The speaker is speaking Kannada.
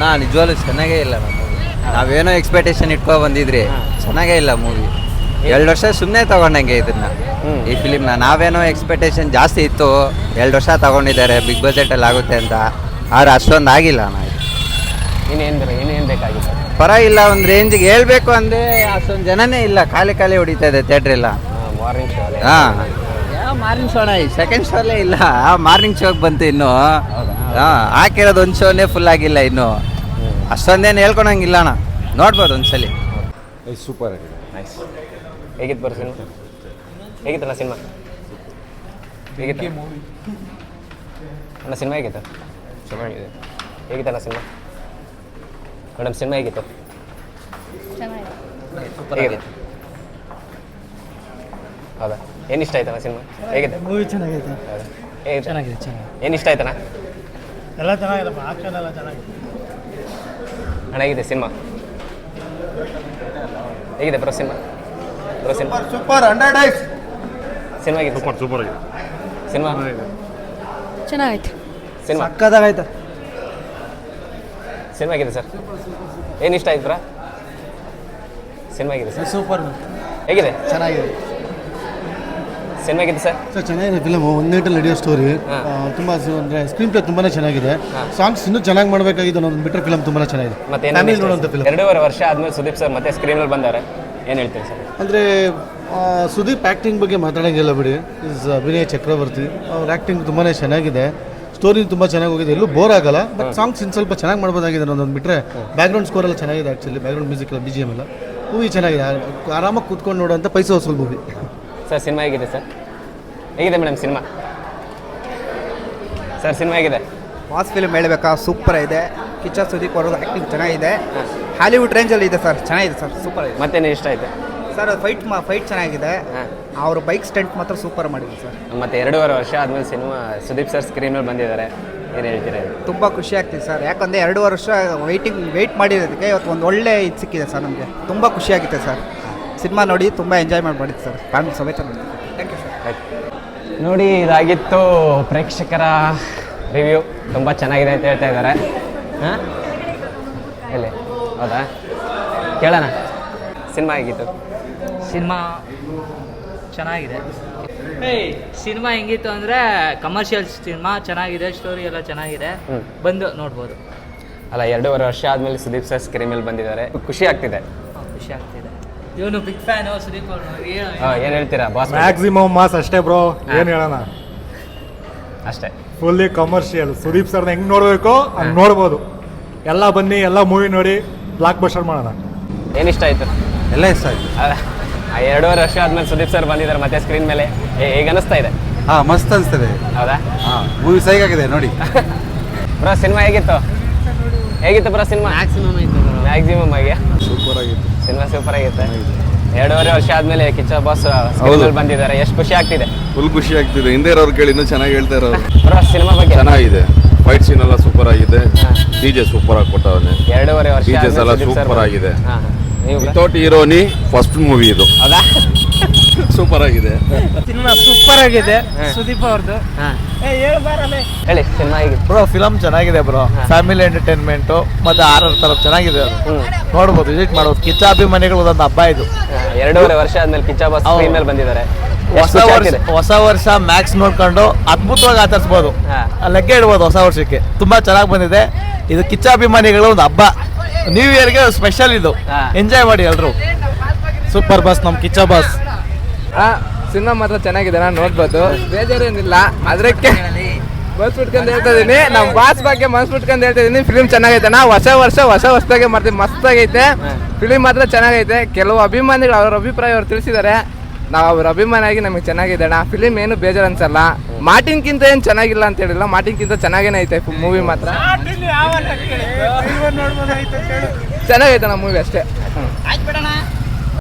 ನಾ ನಿಜವಾಗ್ಲೂ ಚೆನ್ನಾಗೇ ಇಲ್ಲ ನಮ್ಮ ಮೂವಿ ನಾವೇನೋ ಎಕ್ಸ್ಪೆಕ್ಟೇಷನ್ ಇಟ್ಕೊ ಬಂದಿದ್ರಿ ಚೆನ್ನಾಗೇ ಇಲ್ಲ ಮೂವಿ ಎರಡು ವರ್ಷ ಸುಮ್ಮನೆ ತಗೊಂಡಂಗೆ ಇದನ್ನ. ಈ ಫಿಲಿಮ್ನ ನಾವೇನೋ ಎಕ್ಸ್ಪೆಕ್ಟೇಷನ್ ಜಾಸ್ತಿ ಇತ್ತು ಎರಡು ವರ್ಷ ತಗೊಂಡಿದ್ದಾರೆ ಬಿಗ್ ಬಜೆಟಲ್ಲಿ ಆಗುತ್ತೆ ಅಂತ. ಆದ್ರೆ ಅಷ್ಟೊಂದು ಆಗಿಲ್ಲ ನಾ ಇನ್ನೇನು ಇನ್ನೇನು ಬೇಕಾಗಿತ್ತು? ಪರವಾಗಿಲ್ಲ ಒಂದು ರೇಂಜಿಗೆ ಹೇಳ್ಬೇಕು ಅಂದರೆ ಅಷ್ಟೊಂದು ಜನನೇ ಇಲ್ಲ. ಖಾಲಿ ಖಾಲಿ ಹೊಡಿತಾ ಇದೆ ಥಿಯೇಟ್ರ್ ಎಲ್ಲ. ಮಾರ್ನಿಂಗ್ ಶೋ ಹಾಂ. ಮಾರ್ನಿಂಗ್ ಶೋನ ಸೆಕೆಂಡ್ ಶೋಲೇ ಇಲ್ಲ. ಮಾರ್ನಿಂಗ್ ಶೋಗೆ ಬಂತು ಇನ್ನು. ಹಾಂ ಹಾಕಿರೋದು ಒಂದು ಶೋನೇ ಫುಲ್ ಆಗಿಲ್ಲ ಇನ್ನು. ಅಷ್ಟೊಂದೇನು ಹೇಳ್ಕೊಳಂಗಿಲ್ಲ ಅಣ್ಣ. ನೋಡ್ಬೋದು ಒಂದ್ಸಲಿ. ಸೂಪರ್ ಆಗಿದೆ. ನೈಸ್ ಹೇಗಿತ್ತು ಬರೋ ಸಿನಿಮಾ ಹೇಗಿತ್ತಣ್ಣ ಸಿನಿಮಾ ಹೇಗಿತ್ತು ಅಣ್ಣ ಸಿನಿಮಾ ಹೇಗಿತ್ತು? ಚೆನ್ನಾಗಿದೆ. ಹೇಗಿತ್ತಣ್ಣ ಸಿನಿಮಾ ಮೇಡಮ್ ಸಿನಿಮಾ ಹೇಗಿತ್ತು? ಹೇಗಿತ್ತು? ಹೌದಾ? ಏನು ಇಷ್ಟ ಆಯ್ತಣ್ಣ ಸಿನಿಮಾ? ಹೇಗಿದೆ? ಮೂವಿ ಚೆನ್ನಾಗೈತೆ. ಹೌದಾ? ಚೆನ್ನಾಗಿದೆ ಚೆನ್ನಾಗಿ ಏನು ಇಷ್ಟ ಆಯ್ತಣ್ಣ? ಎಲ್ಲ ಚೆನ್ನಾಗಿಲ್ಲಪ್ಪ ಆಕ್ಷನ್ ಎಲ್ಲ ಚೆನ್ನಾಗಿದೆ. ಅಣ್ಣ ಹೇಗಿದೆ ಸಿನಿಮಾ? ಹೇಗಿದೆ bro cinema? Bro cinema? Super hundred ice cinema ಹೇಗಿದೆ? ಸೂಪರ್ ಸೂಪರ್ ಆಗಿದೆ. ಸಿನಿಮಾ? ಚೆನ್ನಾಗೈತೆ. ಸಿನಿಮಾ? ಅಕ್ಕದಾಗೈತೆ ಸಿನಿಮಾ ಆಗಿದೆ ಸರ್? ಏನು ಇಷ್ಟ ಆಯ್ತು ಬ್ರಾ? ಸಿನಿಮಾ ಆಗಿದೆ ಸರ್? ಸೂಪರ್ ಹೇಗಿದೆ? ಚೆನ್ನಾಗಿದೆ. ಸಿನಿಮಾ ಆಗಿದೆ ಸರ್? ಸರ್ ಚೆನ್ನಾಗಿದೆ ಫಿಲಮ್ ಒಂದು ನೈಟಲ್ಲಿ ನಡೆಯೋ ಸ್ಟೋರಿ. ತುಂಬ ಅಂದರೆ ಸ್ಕ್ರೀನ್ ಪ್ಲೇ ತುಂಬಾ ಚೆನ್ನಾಗಿದೆ ಸಾಂಗ್ಸ್ ಇನ್ನೂ ಚೆನ್ನಾಗಿ ಮಾಡಬೇಕಾಗಿದೆ ಅನ್ನೋದು ಬಿಟ್ಟರೆ ಫಿಲಮ್ ತುಂಬಾ ಚೆನ್ನಾಗಿದೆ. ಮತ್ತೆ ಫ್ಯಾಮಿಲಿ ನೋಡುವಂಥ ಫಿಲಮ್ ಎರಡೂವರೆ ವರ್ಷ ಆದಮೇಲೆ ಸುದೀಪ್ ಸರ್ ಮತ್ತೆ ಸ್ಕ್ರೀನಲ್ಲಿ ಬಂದಾರೆ. ಏನು ಹೇಳ್ತೀರಿ ಸರ್? ಅಂದರೆ ಸುದೀಪ್ ಆ್ಯಕ್ಟಿಂಗ್ ಬಗ್ಗೆ ಮಾತಾಡೋಂಗಿಲ್ಲ ಬಿಡಿ. ಇಸ್ ಅಭಿನಯ ಚಕ್ರವರ್ತಿ. ಅವ್ರ ಆ್ಯಕ್ಟಿಂಗ್ ತುಂಬಾ ಚೆನ್ನಾಗಿದೆ. ಸ್ಟೋರಿ ತುಂಬ ಚೆನ್ನಾಗಿ ಹೋಗಿದೆ. ಎಲ್ಲೂ ಬೋರ್ ಆಗಲ್ಲ ಬಟ್ ಸಾಂಗ್ಸ್ ಇನ್ನು ಸ್ವಲ್ಪ ಚೆನ್ನಾಗಿ ಮಾಡ್ಬೋದಾಗಿದೆ ಅನ್ನೋದೊಂದು ಬಿಟ್ಟರೆ ಬ್ಯಾಕ್ಗ್ರೌಂಡ್ ಸ್ಕೋರ್ ಎಲ್ಲ ಚೆನ್ನಾಗಿದೆ ಆ್ಯಕ್ಚುಲಿ ಬ್ಯಾಕ್ಗ್ರೌಂಡ್ ಮ್ಯೂಸಿಕ್ ಎಲ್ಲ ಬಿ ಜಿ ಎಂ ಎಲ್ಲ. ಮೂವಿ ಚೆನ್ನಾಗಿದೆ. ಆರಾಮಾಗಿ ಕೂತ್ಕೊಂಡು ನೋಡುವಂಥ ಪೈಸೆ ವಸೂಲ್ ಮೂವಿ ಸರ್ ಸಿನಿಮಾ ಹೇಗಿದೆ ಸರ್? ಹೇಗಿದೆ ಮೇಡಮ್ ಸಿನಿಮಾ ಸರ್ ಸಿನಿಮಾ ಹೇಗಿದೆ? ಮಾಸ್ ಫಿಲ್ಮ್ ಹೇಳಬೇಕಾ? ಸೂಪರ್ ಇದೆ. ಕಿಚ್ಚ ಸುದೀಪ್ ಅವ್ರದ್ದು ಆ್ಯಕ್ಟಿಂಗ್ ಚೆನ್ನಾಗಿದೆ. ಹಾಲಿವುಡ್ ರೇಂಜಲ್ಲಿ ಇದೆ ಸರ್. ಚೆನ್ನಾಗಿದೆ ಸರ್. ಸೂಪರ್ ಇದೆ. ಮತ್ತೇನು ಇಷ್ಟ ಇದೆ ಸರ್ ಫೈಟ್ ಮಾ ಫೈಟ್ ಚೆನ್ನಾಗಿದೆ. ಅವರು ಬೈಕ್ ಸ್ಟಂಟ್ ಮಾತ್ರ ಸೂಪರ್ ಮಾಡಿದ್ರು ಸರ್. ಮತ್ತೆ ಎರಡೂವರೆ ವರ್ಷ ಆದಮೇಲೆ ಸಿನಿಮಾ ಸುದೀಪ್ ಸರ್ ಸ್ಕ್ರೀನಲ್ಲಿ ಬಂದಿದ್ದಾರೆ. ಏನು ಹೇಳ್ತೀರಾ? ತುಂಬ ಖುಷಿ ಆಗ್ತಿದೆ ಸರ್. ಯಾಕಂದರೆ ಎರಡು ವರ್ಷ ವೈಟಿಂಗ್ ವೆಯ್ಟ್ ಮಾಡಿರೋದಕ್ಕೆ ಇವತ್ತು ಒಂದು ಒಳ್ಳೆ ಇದು ಸಿಕ್ಕಿದೆ ಸರ್ ನಮಗೆ. ತುಂಬ ಖುಷಿಯಾಗಿದೆ ಸರ್. ಸಿನಿಮಾ ನೋಡಿ ತುಂಬ ಎಂಜಾಯ್ ಮಾಡಿಬಿಡಿ ಸರ್. ಫ್ಯಾಮಿಲಿ ಸಮೇತ ಥ್ಯಾಂಕ್ ಯು ಸರ್ ನೋಡಿ ಇದಾಗಿತ್ತು ಪ್ರೇಕ್ಷಕರ ರಿವ್ಯೂ. ತುಂಬ ಚೆನ್ನಾಗಿದೆ ಅಂತ ಹೇಳ್ತಾ ಇದ್ದಾರೆ. ಹಾಂ? ಎಲ್ಲಿ? ಹೌದಾ? ಕೇಳೋಣ. ಸಿನಿಮಾ ಹೇಗಿತ್ತು? ಸಿನಿಮಾ ಚೆನ್ನಾಗಿದೆ. ಸಿನಿಮಾ ಹೆಂಗಿತ್ತು ಅಂದರೆ ಕಮರ್ಷಿಯಲ್ ಸಿನಿಮಾ ಚೆನ್ನಾಗಿದೆ ಸ್ಟೋರಿ ಎಲ್ಲ ಚೆನ್ನಾಗಿದೆ. ಬಂದು ನೋಡ್ಬೋದು. ಅಲ್ಲ ಎರಡೂವರೆ ವರ್ಷ ಆದಮೇಲೆ ಸುದೀಪ್ ಸರ್ ಸ್ಕ್ರೀನ್ ಮೇಲೆ ಬಂದಿದ್ದಾರೆ. ಖುಷಿ ಆಗ್ತಿದೆ. ಖುಷಿ ಆಗ್ತಿದೆ. ಇವನು ಬಿಗ್ ಫ್ಯಾನ್ ಸುದೀಪ್ ಅವರು. ಏನು ಹೇಳ್ತೀರಾ ಬಾಸ್ ಮ್ಯಾಕ್ಸಿಮಮ್ ಮಾಸ್ ಅಷ್ಟೇ ಬ್ರೋ ಏನ್ ಹೇಳೋಣ? ಅಷ್ಟೇ. ಫುಲ್ಲಿ ಕಮರ್ಷಿಯಲ್ ಸುದೀಪ್ ಸರ್ನ ಹೆಂಗ್ ನೋಡಬೇಕು ಹಂಗೆ ನೋಡ್ಬೋದು. ಎಲ್ಲ ಬನ್ನಿ ಎಲ್ಲ ಮೂವಿ ನೋಡಿ ಬ್ಲಾಕ್ ಬಸ್ಟರ್ ಮಾಡೋಣ. ಏನು ಇಷ್ಟ ಆಯಿತು? ಎಲ್ಲ ಇಷ್ಟ ಆಯ್ತು. ಆ ಎರಡೂವರೆ ವರ್ಷ ಆದ್ಮೇಲೆ ಸುದೀಪ್ ಸರ್ ಬಂದಿದ್ದಾರೆ ಮತ್ತೆ ಸ್ಕ್ರೀನ್ ಮೇಲೆ. ಹೇ- ಹೇಗೆ ಅನಿಸ್ತಾ ಇದೆ? ಹಾ ಮಸ್ತ್ ಅನಿಸ್ತದೆ. ಹೌದಾ? ಹಾಂ ಮೂವಿ ಸೈಗಾಗಿದೆ ನೋಡಿ. ಬ್ರೋ ಸಿನಿಮಾ ಹೇಗಿತ್ತು? ಹೇಗಿತ್ತು ಬ್ರೋ ಸಿನಿಮಾ? ಮ್ಯಾಕ್ಸಿಮಮ್ ಆಯ್ತು ಮ್ಯಾಕ್ಸಿಮಮ್ ಆಗಿ. ಸೂಪರ್ ಆಗಿತ್ತು. ಸಿನಿಮಾ ಸೂಪರ್ ಆಗಿತ್ತು ಎರಡೂವರೆ ವರ್ಷ ಆದ್ಮೇಲೆ ಕಿಚ್ಚ ಬಾಸ್ ಬಂದಿದ್ದಾರೆ. ಎಷ್ಟು ಖುಷಿ ಆಗ್ತಿದೆ. ಫುಲ್ ಖುಷಿ ಆಗ್ತಿದೆ. ಹಿಂದೆ ಇರೋರು ಕೇಳಿ ಇನ್ನೂ ಚೆನ್ನಾಗಿ ಹೇಳ್ತಾ ಇರೋರು. ಬ್ರೋ ಸಿನಿಮಾ ಬಗ್ಗೆ? ಚೆನ್ನಾಗಿದೆ. ಫೈಟ್ ಸೀನ್ ಎಲ್ಲ ಸೂಪರ್ ಆಗಿದೆ. ಡಿ ಜೆ ಸೂಪರ್ ಆಗಿ ಕೊಟ್ಟವನೆ ಎರಡೂವರೆ ವರ್ಷ ಡಿಜೆ ಆದ್ಮೇಲೆ ಸುದೀಪ್ ಬಂದ್ರು. ಆಗಿದೆ. ಹಾ, ಹಾ. ನೀವು bro? ವಿತೌಟ್ ಹೀರೋನಿ ಫಸ್ಟ್ ಮೂವಿ ಇದು. ಹೌದಾ? ಸೂಪರ್ ಆಗಿದೆ. ಸಿನಿಮಾ ಸೂಪರ್ ಆಗಿದೆ. ಸುದೀಪ್ ಅವ್ರದ್ದು ಹೇಳಿ ಸಿನಿಮಾ ಹೇಗಿತ್ತು ಬ್ರೋ ಫಿಲಮ್ ಚೆನ್ನಾಗಿದೆ bro family entertainment R R ತರ ಚೆನ್ನಾಗಿದೆ ಅದು. ಹ್ಮ್. ನೋಡ್ಬೋದು ವಿಸಿಟ್ ಮಾಡ್ಬೋದು ಕಿಚ್ಚ ಅಭಿಮಾನಿಗಳು ಒಂದೊಂದು ಹಬ್ಬ ಇದು. ಎರಡೂವರೆ ವರ್ಷ ಆದ್ಮೇಲೆ ಕಿಚ್ಚ ಬಾಸ್. ಸ್ಕ್ರೀನ್ ಮೇಲೆ ಬಂದಿದ್ದಾರೆ. ಹೊಸ ವರ್ಷ ಹೊಸ ವರ್ಷ ಮ್ಯಾಕ್ಸ್ ನೋಡ್ಕೊಂಡು ಅದ್ಭುತವಾಗಿ ಆಚರಿಸ್ಬೋದು. ಲೆಕ್ಕ ಇಡ್ಬೋದು ಹೊಸ ವರ್ಷಕ್ಕೆ. ತುಂಬಾ ಚೆನ್ನಾಗಿ ಬಂದಿದೆ. ಇದು ಕಿಚ್ಚ ಅಭಿಮಾನಿಗಳು ಒಂದು ಹಬ್ಬ. ನ್ಯೂ ಇಯರ್ಗೆ ಸ್ಪೆಷಲ್ ಇದು. ಎಂಜಾಯ್ ಮಾಡಿ ಎಲ್ರು. ಸೂಪರ್ ಬಸ್ ನಮ್ಮ ಕಿಚ್ಚ ಬಸ್ ಸಿನಿಮಾ ಮಾತ್ರ ಚೆನ್ನಾಗಿದೆ ನಾನು ನೋಡ್ಬೋದು. ಬೇಜಾರೇನಿಲ್ಲ ಅದಕ್ಕೆ ಮನ್ಸು ಬಿಟ್ಕೊಂಡು ಹೇಳ್ತಾ ಇದೀನಿ. ನಮ್ಮ ಬಾಸ್ ಬಗ್ಗೆ ಮನ್ಸು ಬಿಟ್ಕೊಂಡು ಹೇಳ್ತಾ ಇದೀನಿ ಫಿಲಿಮ್ ಚೆನ್ನಾಗೈತೆ. ನಾ ಹೊಸ ವರ್ಷ ಹೊಸ ಹೊಸದಾಗೆ ಮಾಡ್ತೀನಿ ಮಸ್ತಾಗೈತೆ. ಫಿಲಿಮ್ ಮಾತ್ರ ಚೆನ್ನಾಗೈತೆ. ಕೆಲವು ಅಭಿಮಾನಿಗಳು ಅವ್ರ ಅಭಿಪ್ರಾಯ ಅವ್ರು ತಿಳಿಸಿದ್ದಾರೆ. ನಾವು ಅವ್ರ ಅಭಿಮಾನಿಯಾಗಿ ನಮಗೆ ಚೆನ್ನಾಗಿದೆ. ಅಣ್ಣ ಫಿಲಿಮ್ ಏನು ಬೇಜಾರು ಅನ್ಸಲ್ಲ. ಮಾರ್ಟಿನ್ಕಿಂತ ಏನು ಚೆನ್ನಾಗಿಲ್ಲ ಅಂತ ಹೇಳಿಲ್ಲ. ಮಾರ್ಟಿನ್ಕಿಂತ ಚೆನ್ನಾಗೇನೆ ಐತೆ ಮೂವಿ ಮಾತ್ರ. ಚೆನ್ನಾಗೈತೆ ನಮ್ಮ ಮೂವಿ ಅಷ್ಟೇ.